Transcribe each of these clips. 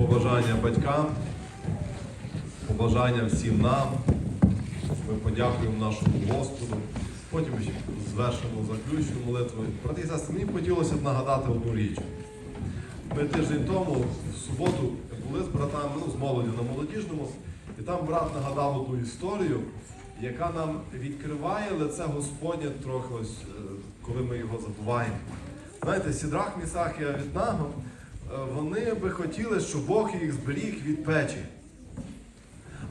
побажання батькам, побажання всім нам. Ми подякуємо нашому Господу. Потім звершимо заключну молитву. Брати і мені хотілося б нагадати одну річ. Ми тиждень тому, в суботу, були з братами, ну, з молоді на молодіжному, і там брат нагадав одну історію, яка нам відкриває лице Господнє трохи ось, е, коли ми його забуваємо. Знаєте, Сідрах, Місах і Авіднаго, е, вони би хотіли, щоб Бог їх зберіг від печі.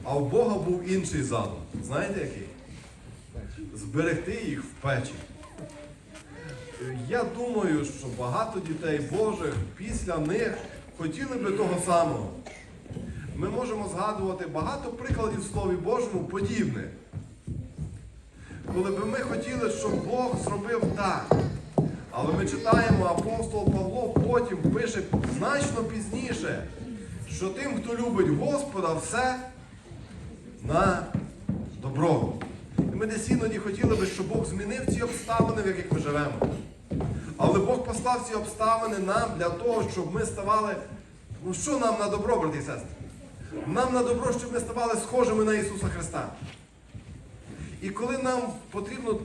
А у Бога був інший задум. Знаєте який? Зберегти їх в печі. Я думаю, що багато дітей Божих після них хотіли би того самого. Ми можемо згадувати багато прикладів в Слові Божому подібних. Коли би ми хотіли, щоб Бог зробив так. Але ми читаємо, апостол потім пише значно пізніше, що тим, хто любить Господа, все на добро. І ми десь іноді хотіли би, щоб Бог змінив ці обставини, в яких ми живемо. Але Бог послав ці обставини нам для того, щоб ми ставали. Ну що нам на добро, брати і сестри? Нам на добро, щоб ми ставали схожими на Ісуса Христа. І коли нам потрібно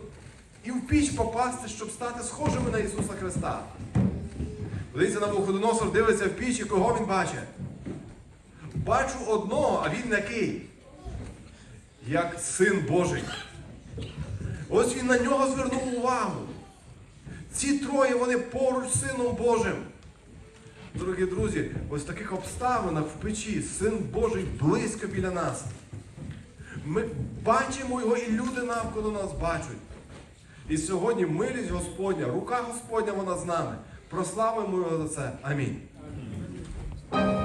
і в піч попасти, щоб стати схожими на Ісуса Христа. Дивіться, на Навуходоносор дивиться в піч і кого він бачить? Бачу одного, а він який? Як син Божий. Ось він на нього звернув увагу. Ці троє вони поруч з Сином Божим. Дорогі друзі, ось в таких обставинах в печі Син Божий близько біля нас. Ми бачимо його, і люди навколо нас бачать. І сьогодні милість Господня, рука Господня вона з нами. Прославимо його за це. Амінь. Амінь.